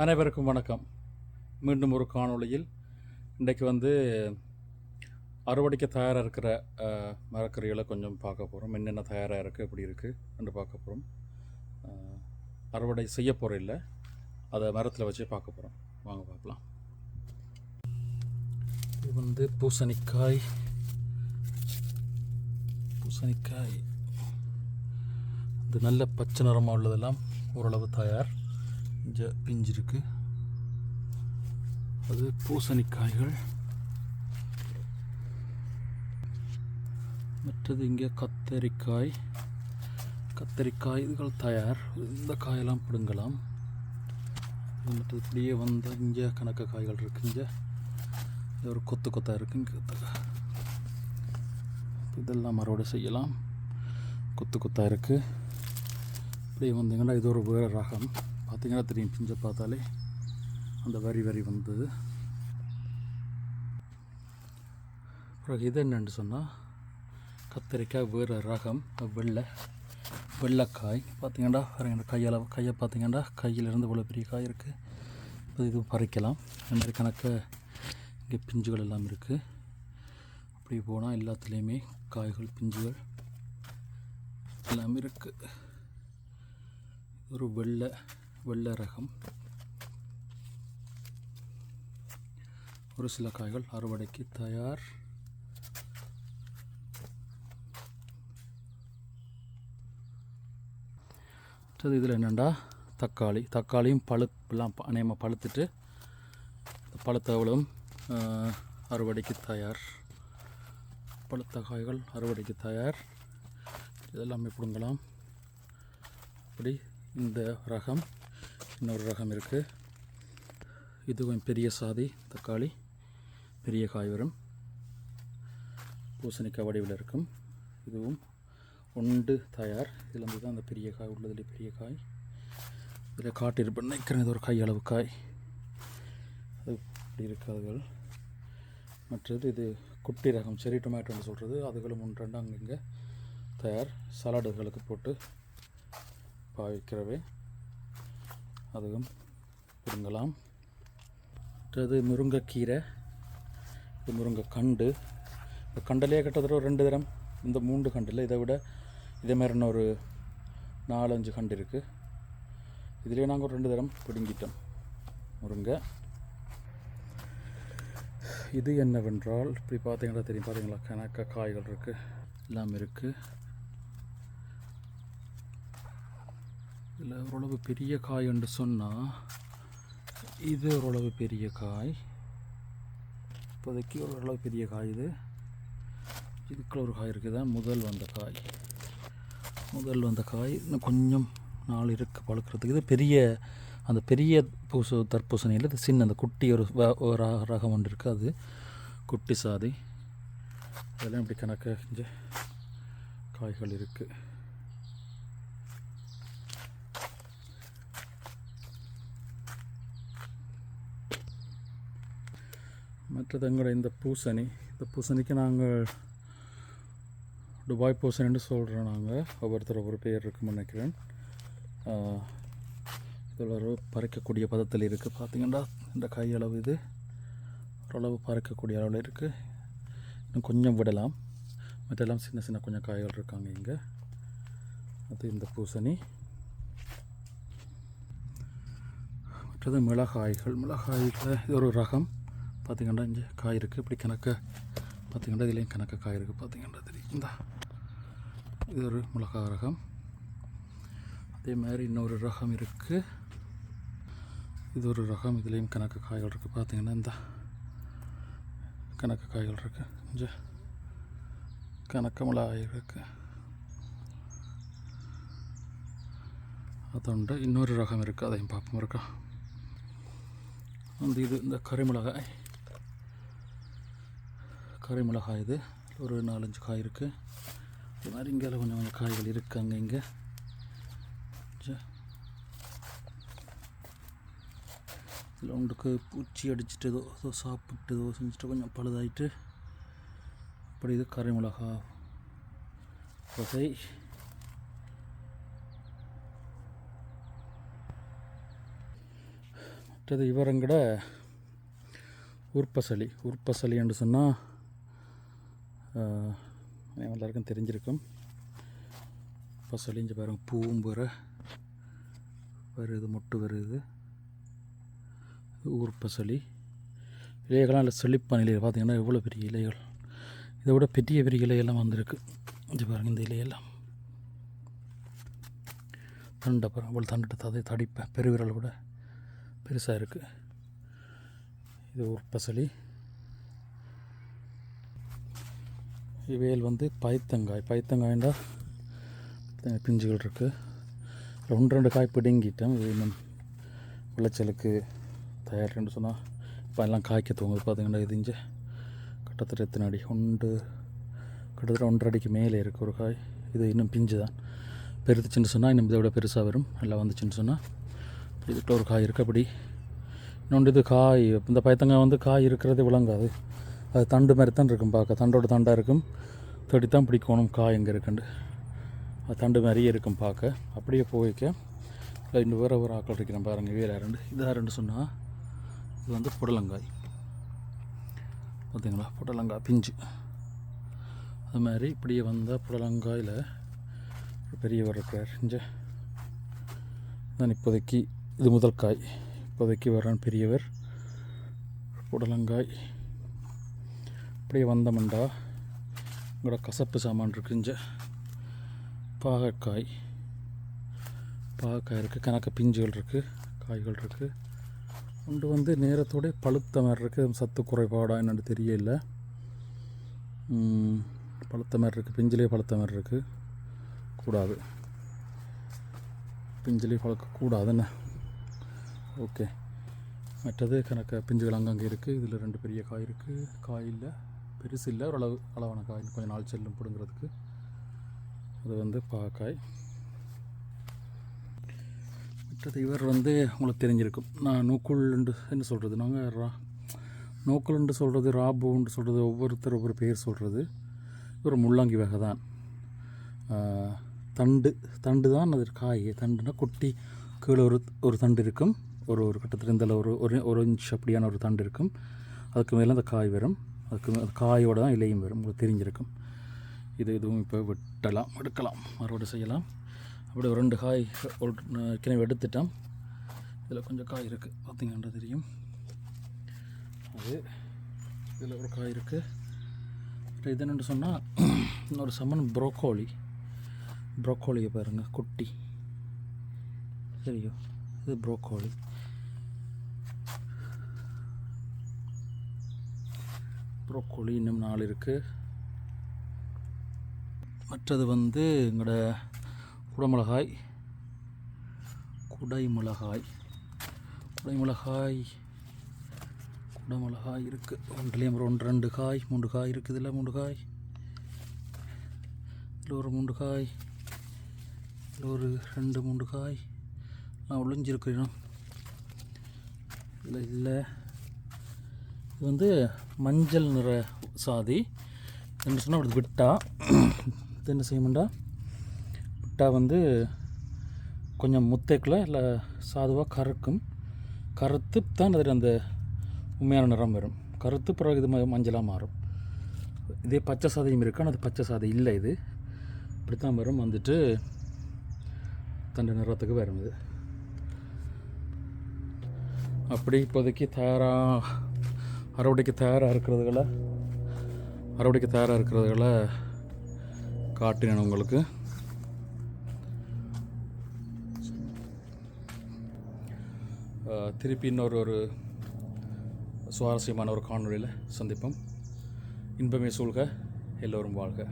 அனைவருக்கும் வணக்கம். மீண்டும் ஒரு காணொளியில் இன்றைக்கு வந்து அறுவடைக்கு தயாராக இருக்கிற மரக்கறிகளை கொஞ்சம் பார்க்க போகிறோம் என்னென்ன தயாராக இருக்குது எப்படி இருக்குது என்று பார்க்க போகிறோம் அறுவடை செய்ய போகிற இல்லை. அதை மரத்தில் வச்சு பார்க்க போகிறோம் வாங்க பார்க்கலாம். இது வந்து பூசணிக்காய். பூசணிக்காய். இது நல்ல பச்சை நிறமாக உள்ளதெல்லாம் ஓரளவு தயார். இங்கே பிஞ்சிருக்கு. அது பூசணிக்காய்கள். மற்றது இங்கே கத்தரிக்காய். கத்தரிக்காய் இதுகள் தயார். இந்த காயெல்லாம் பிடுங்கலாம். இது மற்றது இப்படியே வந்த இங்கே கணக்கு காய்கள் இருக்கு. இங்கே ஒரு கொத்து கொத்தாக இருக்கு. இங்கே இதெல்லாம் அறுவடை செய்யலாம். கொத்து கொத்தாக இருக்குது இப்படியே வந்தீங்கன்னா இது ஒரு வேறு ரகம். பார்த்தீங்கன்னா தெரியும். பிஞ்சை பார்த்தாலே அந்த வரி வரி வந்தது. பிறகு இது என்னென்னு சொன்னால் கத்திரிக்காய் வேறு ரகம் வெள்ளை வெள்ளைக்காய். பார்த்தீங்கன்னா பாருங்க கையால் கையை பார்த்தீங்கன்னா கையிலிருந்து இவ்வளோ பெரிய காய் இருக்குது இது பறிக்கலாம். இந்த மாதிரி கணக்க இங்கே பிஞ்சுகள் எல்லாம் இருக்குது அப்படி போனால் எல்லாத்துலேயுமே காய்கள் பிஞ்சுகள் எல்லாமே இருக்குது ஒரு வெள்ளை வெள்ளை ரகம். ஒரு சில காய்கள் அறுவடைக்கு தயார். அடுத்தது இதில் என்னென்னா தக்காளி. தக்காளியும் பழுப்பெல்லாம் அநேகமாக பழுத்துட்டு பழுத்தவளும் அறுவடைக்கு தயார். பழுத்த காய்கள் அறுவடைக்கு தயார். இதெல்லாமே பிடுங்கலாம். அப்படி இந்த ரகம் இன்னொரு ரகம் இருக்குது இதுவும் பெரிய சாதி தக்காளி பெரிய காய் வரும் பூசணிக்காய் வடிவில் இருக்கும். இதுவும் உண்டு தயார். இதுலேருந்து தான் அந்த பெரிய காய் உள்ளதில் பெரிய காய். இதில் காட்டியிருப்பேன் நினைக்கிறேன். இது ஒரு கை அளவு காய். அது இப்படி இருக்காதுகள் மற்றது இது குட்டி ரகம் செரி டொமேட்டோன்னு சொல்கிறது அதுகளும் ஒன்று ரெண்டு அங்கங்கே. தயார். சலாடுகளுக்கு போட்டு பாவிக்கிறவை. அதுவும் பிடுங்கலாம். மற்றது முருங்கைக்கீரை இது முருங்கை கண்டு இந்த கண்டிலே கிட்டத்தட்ட ஒரு ரெண்டு தரம். இந்த மூன்று கண்டில் இதை விட இதே மாதிரி ஒரு நாலஞ்சு கண்டு இருக்குது இதுலேயே நாங்கள் ஒரு ரெண்டு தரம் பிடுங்கிட்டோம். முருங்கை. இது என்னவென்றால் இப்படி பார்த்தீங்களா தெரியும். பார்த்தீங்களா கணக்க காய்கள் இருக்குது எல்லாம் இருக்குது இதில் ஓரளவு பெரிய காய் என்று சொன்னால் இது ஓரளவு பெரிய காய். இப்போதைக்கு ஓரளவு பெரிய காய் இது. இதுக்குள்ள ஒரு காய் இருக்குது. தான் முதல் வந்த காய். முதல் வந்த காய் இன்னும் கொஞ்சம் நாள் இருக்குது பழுக்கிறதுக்கு. இது பெரிய அந்த பெரிய பூசு தர்பூசணியில் இது சின்ன அந்த குட்டி ஒரு வ- ஒரு ரகம் ஒன்று இருக்குது அது குட்டி சாதி. அதெல்லாம் இப்படி கணக்காக காய்கள் இருக்குது மற்றது எங்களோட இந்த பூசணி. இந்த பூசணிக்கு நாங்கள் துபாய் பூசணின்னு சொல்கிறோம் நாங்கள் ஒவ்வொருத்தர் ஒவ்வொரு பேர் இருக்குன்னு நினைக்கிறேன். இதில் ஒரு பறிக்கக்கூடிய பதத்தில் இருக்குது பார்த்தீங்கன்னா இந்த கையளவு இது ஓரளவு பறிக்கக்கூடிய அளவில் இருக்குது இன்னும் கொஞ்சம் விடலாம். மற்றெல்லாம் சின்ன சின்ன கொஞ்சம் காய்கள் இருக்காங்க இங்கே. அது இந்த பூசணி. மற்றது மிளகாய்கள். மிளகாய்கள் இது ஒரு ரகம். பார்த்திங்கன்னா இங்கே காய் இருக்குது இப்படி கணக்காக பார்த்திங்கன்னா இதுலேயும் கணக்காக காய் இருக்குது பார்த்திங்கன்னா தெரியும் இந்த இது ஒரு மிளகா ரகம். அதே மாதிரி இன்னொரு ரகம் இருக்குது இது ஒரு ரகம். இதுலேயும் கணக்கு காய்கள் இருக்குது பார்த்திங்கன்னா இந்த. கணக்கு காய்கள் இருக்குது இங்கே கணக்கு மிளகாய் இருக்குது அதோண்டு இன்னொரு ரகம் இருக்குது அதையும் பார்ப்போம். இருக்கா? வந்து இது இந்த கறிமிளகாய் கறிமிளகாய் இது. ஒரு நாலஞ்சு காய் இருக்குது இது மாதிரி இங்கே கொஞ்சம் கொஞ்சம் காய்கள் இருக்குது அங்கே இங்கே. இதில் உங்களுக்கு பூச்சி அடிச்சுட்டு ஏதோ ஏதோ சாப்பிட்டு ஏதோ செஞ்சுட்டு கொஞ்சம் பழுதாயிட்டு அப்படி இது கறிமிளகா வகை. மற்றது இவரங்கட உற்பசலி. உற்பசலி என்று சொன்னால் எல்லாருக்கும் தெரிஞ்சிருக்கும். பசலிஞ்சு பாருங்க பூவும் வர வருது மொட்டு வருது. ஊர்ப்பசலி இலைகள்லாம் இல்லை செழிப்பான இலைகள். பார்த்தீங்கன்னா எவ்வளோ பெரிய இலைகள். இதை விட பெரிய பெரிய இலையெல்லாம் வந்திருக்கு. இங்கே பாருங்கள் இந்த இலையெல்லாம். தண்டை பாருங்க அவ்வளோ தண்டுட்டு ததை தடிப்பேன். பெருவிரலை விட பெருசாக இருக்குது இது உற்பசலி இவையல் வந்து பைத்தங்காய். பைத்தங்காய்ண்டா பிஞ்சுகள் இருக்குது ரெண்டு ரெண்டு காய் பிடுங்கிட்டேன். இது இன்னும் விளைச்சலுக்கு தயாரின்னு சொன்னால் இப்போ எல்லாம் காய்க்க தூங்குது பார்த்தீங்கன்னா இது இங்கே கிட்டத்தட்ட எத்தனை அடி? ஒன்று கிட்டத்தட்ட ஒன்றரை அடிக்கு மேலே இருக்குது ஒரு காய். இது இன்னும் பிஞ்சு தான் பெருத்துச்சுன்னு சொன்னால் இன்னும் இதை விட பெருசாக வரும். எல்லாம் வந்துச்சுன்னு சொன்னால் இதுக்குள்ள ஒரு காய் இருக்குது அப்படி இன்னொன்று இது காய். இந்த பயத்தங்காய் வந்து காய் இருக்கிறது விளங்காது. அது தண்டு மாதிரி தான் இருக்கும் பார்க்க. தண்டோட தண்டாக இருக்கும். தேடி தான் பிடிக்கணும். காய் எங்கே இருக்குண்டு. அது தண்டு மாதிரியே இருக்கும் பார்க்க. அப்படியே போய்க்க ரெண்டு இன்னும் வேறு ஒரு ஆக்கள் இருக்கிறேன் பாருங்கள் வேறு ரெண்டு. இதாக ரெண்டு சொன்னால் இது வந்து புடலங்காய். பார்த்தீங்களா? புடலங்காய் பிஞ்சு. அது மாதிரி இப்படியே வந்தால் புடலங்காயில் ஒரு பெரியவர் இருக்கிறார் இங்கே நான் இப்போதைக்கு இது முதல் காய். இப்போதைக்கு வரான் பெரியவர். புடலங்காய். அப்படியே வந்தோம்டா. உங்களோட கசப்பு சாமான் இருக்குஞ்ச இங்கே. பாகக்காய் பாகக்காய் இருக்குது கணக்க பிஞ்சுகள் இருக்குது காய்கள் இருக்குது கொண்டு வந்து நேரத்தோட பழுத்த மாதிரி இருக்குது சத்து குறைபாடா என்னென்னு தெரியல. பழுத்த மாதிரி இருக்குது பிஞ்சிலே பழுத்த மாதிரி இருக்குது கூடாது. பிஞ்சிலே பழக்கக்கூடாதுன்னு ஓகே. மற்றது கணக்க பிஞ்சுகள் அங்கங்கே இருக்குது இதில் ரெண்டு பெரிய காய் இருக்குது காய் இல்லை. பெருசு இல்லை ஓரளவு அளவான காய் கொஞ்சம் நாள் செல்லும் பிடுங்கிறதுக்கு. அது வந்து பாக்காய் மற்றது இவர் வந்து உங்களுக்கு தெரிஞ்சிருக்கும். நான் நூக்குள்ண்டு என்ன சொல்கிறது நாங்கள் ரா நோக்குள்ண்டு சொல்கிறது ராபுன்னு சொல்கிறது ஒவ்வொருத்தர் ஒவ்வொரு பேர் சொல்கிறது இவர் முள்ளங்கி வகை தான். தண்டு தண்டு தான் அது காய். தண்டுனா குட்டி கீழே ஒரு ஒரு தண்டு இருக்கும். ஒரு ஒரு கட்டத்தில் இருந்தால் ஒரு ஒரு ஒரு இன்ச் அப்படியான ஒரு தண்டு இருக்கும். அதுக்கு மேலே அந்த காய் வரும். அதுக்கு அது காயோடு தான் இலையும் வரும். உங்களுக்கு தெரிஞ்சிருக்கும். இது இதுவும் இப்போ வெட்டலாம் எடுக்கலாம். அறுவடை செய்யலாம். அப்படி ஒரு ரெண்டு காய் ஒரு கிணவு எடுத்துட்டோம். இதில் கொஞ்சம் காய் இருக்குது பார்த்தீங்கன்னா தெரியும். அது இதில் ஒரு காய் இருக்குது இது என்னென்னு சொன்னால் இன்னொரு சம்மன் ப்ரோக்கோலி. ப்ரோக்கோலியை பாருங்கள் குட்டி. சரியோ இது ப்ரோக்கோலி. ப்ரோக்கோலி இன்னும் நாலு இருக்குது மற்றது வந்து எங்களோட குடமிளகாய் குடைமிளகாய் குடைமிளகாய் குடமிளகாய் இருக்குது ஒன்றுலேயும் ஒரு ஒன்று ரெண்டு காய் மூன்று காய் இருக்குது. இல்லை மூன்று காய் இதில் ஒரு மூன்று காய் இதில் ஒரு ரெண்டு மூன்று காய். நான் ஒளிஞ்சிருக்கிறேன்? இல்லை இல்லை. இது வந்து மஞ்சள் நிற சாதி. என்ன சொன்னால் அப்படி விட்டா இது என்ன செய்யமுண்டா விட்டா வந்து கொஞ்சம் முத்தைக்குள்ள இல்லை சாதுவாக கறக்கும். கருத்து தான் அதில் அந்த உண்மையான நிறம் வரும். கருத்து பிறகு இது மஞ்சளாக மாறும். இதே பச்சை சாதையும் இருக்கு ஆனால் அது பச்சை சாதை இல்லை இது. இப்படித்தான் வரும். வந்துட்டு தண்டை நிறத்துக்கு வரும் இது. அப்படி இப்போதைக்கு தயாராக அறுவடைக்கு தயாராக இருக்கிறதுகளை அறுவடைக்கு தயாராக இருக்கிறதுகளை காட்டினேன் உங்களுக்கு. திருப்பி இன்னொரு ஒரு சுவாரஸ்யமான ஒரு காணொலியில் சந்திப்போம். இன்பமே சூழ்க எல்லோரும் வாழ்க.